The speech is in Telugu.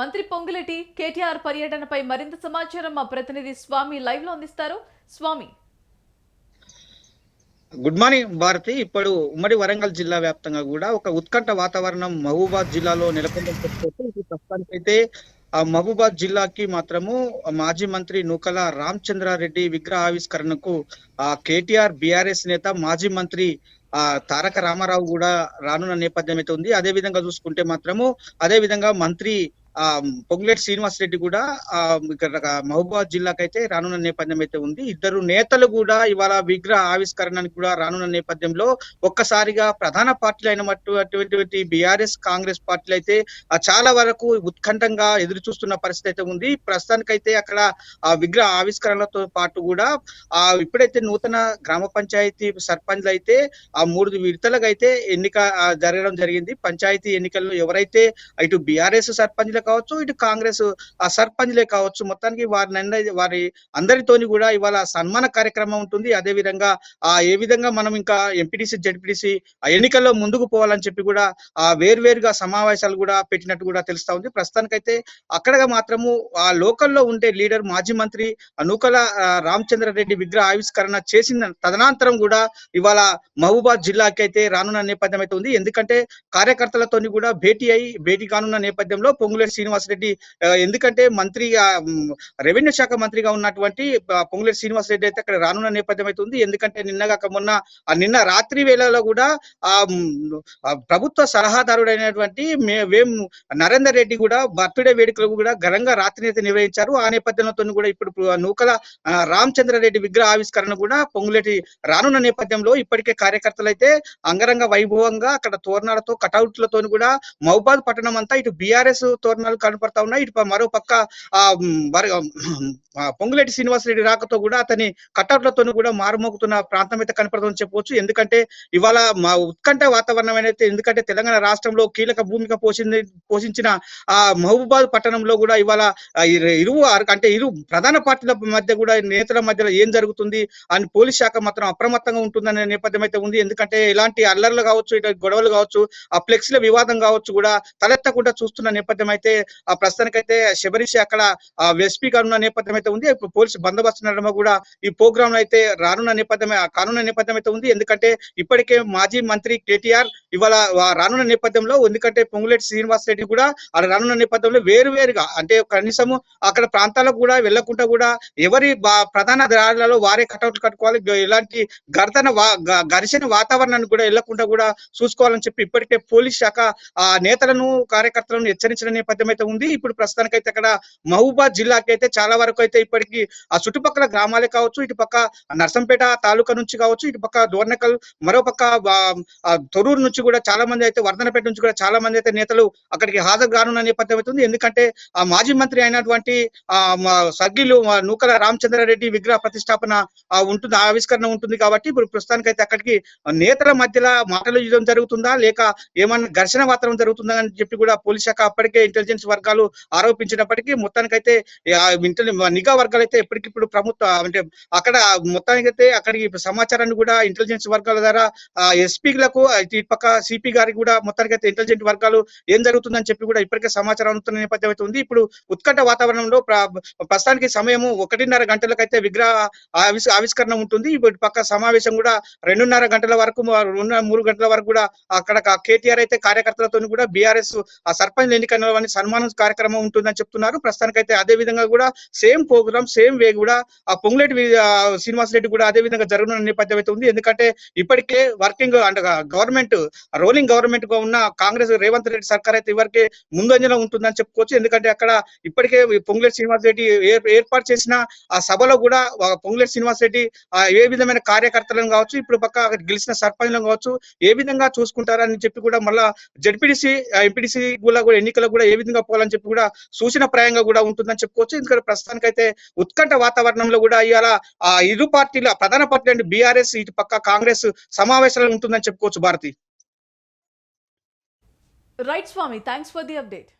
మంత్రి పొంగులటి కేటీఆర్ పర్యటనపై మరింత సమాచారం మా ప్రతినిధి స్వామి లైవ్లో అందిస్తారు. స్వామి. Good morning Bharati. ఇప్పుడు ఉమ్మడి వరంగల్ జిల్లా వ్యాప్తంగా కూడా ఒక ఉత్కంఠ వాతావరణం మహబూబాద్ జిల్లాలో నెలకొందని ప్రస్తుతానికైతే ఆ మహబూబాద్ జిల్లాకి మాత్రము మాజీ మంత్రి నూకల రామచంద్రారెడ్డి విగ్రహ ఆవిష్కరణకు ఆ కేటీఆర్ బీఆర్ఎస్ నేత మాజీ మంత్రి ఆ తారక రామారావు కూడా రానున్న నేపథ్యం అయితే ఉంది. అదే విధంగా చూసుకుంటే మాత్రము అదే విధంగా మంత్రి పొంగులేటి శ్రీనివాస్ రెడ్డి కూడా ఇక్కడ మహబూబాబాద్ జిల్లాకైతే రానున్న నేపథ్యం అయితే ఉంది. ఇద్దరు నేతలు కూడా ఇవాళ విగ్రహ ఆవిష్కరణకి కూడా రానున్న నేపథ్యంలో ఒక్కసారిగా ప్రధాన పార్టీలు అయినటువంటి బీఆర్ఎస్ కాంగ్రెస్ పార్టీలు అయితే చాలా వరకు ఉత్కంఠంగా ఎదురు చూస్తున్న పరిస్థితి అయితే ఉంది. ప్రస్తుతానికైతే అక్కడ ఆ విగ్రహ ఆవిష్కరణలతో పాటు కూడా ఆ ఇప్పుడైతే నూతన గ్రామ పంచాయతీ సర్పంచ్లు అయితే ఆ మూడు విడతలకు అయితే ఎన్నిక జరగడం జరిగింది. పంచాయతీ ఎన్నికల్లో ఎవరైతే ఇటు బీఆర్ఎస్ సర్పంచ్లే కావచ్చు ఇటు కాంగ్రెస్ ఆ సర్పంచ్లే కావచ్చు మొత్తానికి వారి వారి అందరితోని కూడా ఇవాళ సన్మాన కార్యక్రమం ఉంటుంది. అదే విధంగా ఆ ఏ విధంగా మనం ఇంకా ఎంపీటీసీ జడ్పీటీసీ ఆ ఎన్నికల్లో ముందుకు పోవాలని చెప్పి కూడా ఆ వేర్వేరుగా సమావేశాలు కూడా పెట్టినట్టు కూడా తెలుస్తా ఉంది. ప్రస్తుతానికైతే అక్కడ మాత్రము ఆ లోకల్లో ఉండే లీడర్ మాజీ మంత్రి నూకల ఆ, రామచంద్రారెడ్డి విగ్రహ ఆవిష్కరణ చేసిన తదనంతరం కూడా ఇవాళ మహబూబాద్ జిల్లాకి అయితే రానున్న నేపథ్యం అయితే ఉంది. ఎందుకంటే కార్యకర్తలతోని కూడా భేటీ అయి భేటీ కానున్న నేపథ్యంలో పొంగులేటి శ్రీనివాసరెడ్డి ఎందుకంటే మంత్రిగా రెవెన్యూ శాఖ మంత్రిగా ఉన్నటువంటి పొంగులేటి శ్రీనివాసరెడ్డి అయితే అక్కడ రానున్న నేపథ్యం అయితే ఉంది ఎందుకంటే నిన్నగాక మొన్న నిన్న రాత్రి వేళలో కూడా ఆ ప్రభుత్వ సలహాదారుడైనటువంటి వేం నరేందర్ రెడ్డి కూడా బర్త్డే వేడుకలు కూడా ఘనంగా రాత్రి అయితే నిర్వహించారు. ఆ నేపథ్యంతో కూడా ఇప్పుడు నూకల రామచంద్రారెడ్డి విగ్రహ ఆవిష్కరణ కూడా పొంగులేటి రానున్న నేపథ్యంలో ఇప్పటికే కార్యకర్తలు అయితే అంగరంగ వైభవంగా అక్కడ తోరణాలతో కటౌట్లతో కూడా మహబాద్ పట్టణం అంతా ఇటు బీఆర్ఎస్ ప్రయత్నాలు కనపడతా ఉన్నాయి. ఇటు మరో పక్క ఆ పొంగులేటి శ్రీనివాసరెడ్డి రాకతో కూడా అతని కటౌట్లతో కూడా మారుమోగుతున్న ప్రాంతం అయితే కనపడుతుందని చెప్పవచ్చు. ఎందుకంటే ఇవాళ మా ఉత్కంఠ వాతావరణం అయితే ఎందుకంటే తెలంగాణ రాష్ట్రంలో కీలక భూమిక పోషింది పోషించిన ఆ మహబూబాద్ పట్టణంలో కూడా ఇవాళ ఇరు ఇరువు అంటే ఇరు ప్రధాన పార్టీల మధ్య కూడా నేతల మధ్యలో ఏం జరుగుతుంది అని పోలీస్ శాఖ మాత్రం అప్రమత్తంగా ఉంటుందనే నేపథ్యం అయితే ఉంది. ఎందుకంటే ఇలాంటి అల్లర్లు కావచ్చు ఇటు గొడవలు కావచ్చు ఆ ఫ్లెక్స్ల వివాదం కావచ్చు కూడా తలెత్తకుండా చూస్తున్న నేపథ్యం అయితే ఆ ప్రస్తుతానికైతే శబరిషి అక్కడ ఆ ఎస్పీగా ఉన్న నేపథ్యం అయితే ఉంది. పోలీసు బందోబస్తు నడమ కూడా ఈ ప్రోగ్రామ్లో అయితే రానున్న నేపథ్యం కానున్న నేపథ్యం అయితే ఉంది. ఎందుకంటే ఇప్పటికే మాజీ మంత్రి కేటీఆర్ ఇవాళ రానున్న నేపథ్యంలో ఎందుకంటే పొంగులేటి శ్రీనివాస్ రెడ్డి కూడా ఆ రానున్న నేపథ్యంలో వేరు వేరుగా అంటే కనీసము అక్కడ ప్రాంతాలకు కూడా వెళ్ళకుండా కూడా ఎవరి ప్రధాన దారులలో వారే కటౌట్లు కట్టుకోవాలి. ఇలాంటి గర్దన వా- గ- ఘర్షణ వాతావరణాన్ని కూడా వెళ్ళకుండా కూడా చూసుకోవాలని చెప్పి ఇప్పటికే పోలీస్ శాఖ ఆ నేతలను కార్యకర్తలను హెచ్చరించిన నేపథ్యం అయితే ఉంది. ఇప్పుడు ప్రస్తుతానికైతే అక్కడ మహబూబాద్ జిల్లాకి అయితే చాలా వరకు అయితే ఇప్పటికీ ఆ చుట్టుపక్కల గ్రామాలే కావచ్చు ఇటు పక్క నర్సంపేట తాలూకా నుంచి కావచ్చు ఇటు పక్క దోర్నకల్ మరో పక్క తొరూరు నుంచి కూడా చాలా మంది అయితే వర్ధనపేట నుంచి కూడా చాలా మంది అయితే నేతలు అక్కడికి హాజరు కానున్న నేపథ్యం అవుతుంది. ఎందుకంటే ఆ మాజీ మంత్రి అయినటువంటి ఆ సగ్గిలు నూకల రామచంద్రారెడ్డి విగ్రహ ప్రతిష్టాపన ఉంటుంది ఆవిష్కరణ ఉంటుంది కాబట్టి ఇప్పుడు ప్రస్తుతానికి అయితే అక్కడికి నేతల మధ్యలో మాటలు యుద్ధం జరుగుతుందా? లేక ఏమన్నా ఘర్షణ వాతావరణం జరుగుతుందా అని చెప్పి కూడా పోలీస్ శాఖ అప్పటికే ఇంటెలిజెన్స్ వర్గాలు ఆరోపించినప్పటికీ మొత్తానికైతే నిఘా వర్గాలు అయితే ఎప్పటికిప్పుడు ప్రభుత్వ అంటే అక్కడ మొత్తానికైతే అక్కడికి సమాచారాన్ని కూడా ఇంటెలిజెన్స్ వర్గాల ద్వారా ఎస్పీలకు ఈ పక్క సిపి గారికి కూడా మొత్తానికైతే ఇంటెలిజెంట్ వర్గాలు ఏం జరుగుతుందని చెప్పి కూడా ఇప్పటికే సమాచారం అందుతున్న నేపథ్యం అయితే ఉంది. ఇప్పుడు ఉత్కంఠ వాతావరణంలో ప్ర- ప్రస్తుతానికి సమయము ఒకటిన్నర గంటలకైతే విగ్రహ ఆవిష్కరణ ఉంటుంది. ఇప్పుడు పక్క సమావేశం కూడా రెండున్నర గంటల వరకు రెండున్నర మూడు గంటల వరకు కూడా అక్కడ కేటీఆర్ అయితే కార్యకర్తలతో కూడా బీఆర్ఎస్ ఆ సర్పంచ్ ఎన్నికల సన్మానం కార్యక్రమం ఉంటుందని చెప్తున్నారు. ప్రస్తుతానికైతే అదే విధంగా కూడా సేమ్ ప్రోగ్రామ్ సేమ్ వే కూడా ఆ పొంగులేటి ఆ శ్రీనివాస్ రెడ్డి కూడా అదే విధంగా జరగనున్న నేపథ్యం అయితే ఉంది. ఎందుకంటే ఇప్పటికే వర్కింగ్ అంటే గవర్నమెంట్ రోలింగ్ గవర్నమెంట్గా ఉన్న కాంగ్రెస్ రేవంత్ రెడ్డి సర్కార్ అయితే ఇవరకే ముందంజలో ఉంటుందని చెప్పుకోవచ్చు. ఎందుకంటే అక్కడ ఇప్పటికే పొంగులేటి శ్రీనివాస్ రెడ్డి ఏర్పాటు చేసిన ఆ సభలో కూడా పొంగులేటి శ్రీనివాస్ రెడ్డి ఆ ఏ విధమైన కార్యకర్తలను కావచ్చు ఇప్పుడు పక్క అక్కడ గెలిచిన సర్పంచ్లను కావచ్చు ఏ విధంగా చూసుకుంటారని చెప్పి కూడా మళ్ళా జడ్పీడీసీ ఎంపీడీసీ కూడా కూడా ఎన్నికలు కూడా ఏ విధంగా పోవాలని చెప్పి కూడా సూచన ప్రాయంగా కూడా ఉంటుందని చెప్పుకోవచ్చు. ఎందుకంటే ప్రస్తుతానికైతే ఉత్కంఠ వాతావరణంలో కూడా ఇవాళ ఆ ఇరు పార్టీల ప్రధాన పార్టీ అంటే బీఆర్ఎస్ ఇటు పక్క కాంగ్రెస్ సమావేశాలు ఉంటుందని చెప్పుకోవచ్చు Bharati. Right Swami thanks for the update